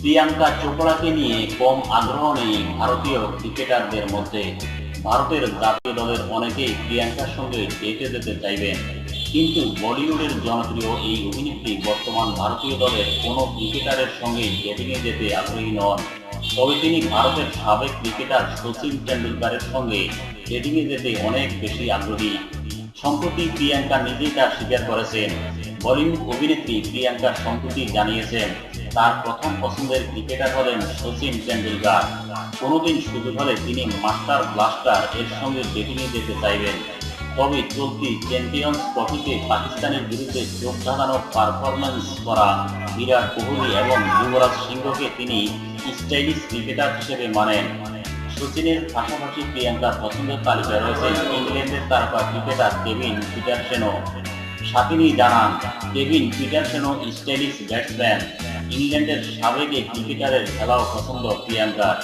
প্রিয়াঙ্কা চোপড়াকে নিয়ে কম আগ্রহ নেই ভারতীয় ক্রিকেটারদের মধ্যে। ভারতের জাতীয় দলের অনেকেই প্রিয়াঙ্কার সঙ্গে ডেটে যেতে চাইবেন। কিন্তু বলিউডের জনপ্রিয় এই অভিনেত্রী বর্তমান ভারতীয় দলের কোনো ক্রিকেটারের সঙ্গে ডেটিংয়ে যেতে আগ্রহী নন। তবে তিনি ভারতের সাবেক ক্রিকেটার সচিন টেন্ডুলকারের সঙ্গে ডেটিংয়ে যেতে অনেক বেশি আগ্রহী। সম্প্রতি প্রিয়াঙ্কা নিজেই তা স্বীকার করেছেন। বলিউড অভিনেত্রী প্রিয়াঙ্কা সম্প্রতি জানিয়েছেন, তার প্রথম পছন্দের ক্রিকেটার হলেন সচিন টেন্ডুলকার কোনোদিন সুযোগ হলে তিনি মাস্টার ব্লাস্টার এর সঙ্গে ডেটিংয়ে যেতে চাইবেন। তবে চলতি চ্যাম্পিয়ন্স ট্রফিতে পাকিস্তানের বিরুদ্ধে চোখ ধাঁধানো পারফরমেন্স করা বিরাট কোহলি এবং যুবরাজ সিংহকে তিনি স্টাইলিশ ক্রিকেটার হিসেবে মানেন। সচিনের পাশাপাশি প্রিয়াঙ্কার পছন্দের তালিকায় রয়েছেন ইংল্যান্ডের তারকা ক্রিকেটার কেভিন পিটারসেনও। সাকিনী জানান কেভিন পিটারসেনও স্টাইলিশ ব্যাটসম্যান ইংল্যান্ডের সাবেক ক্রিকেটারের খেলাও পছন্দ প্রিয়াঙ্কার।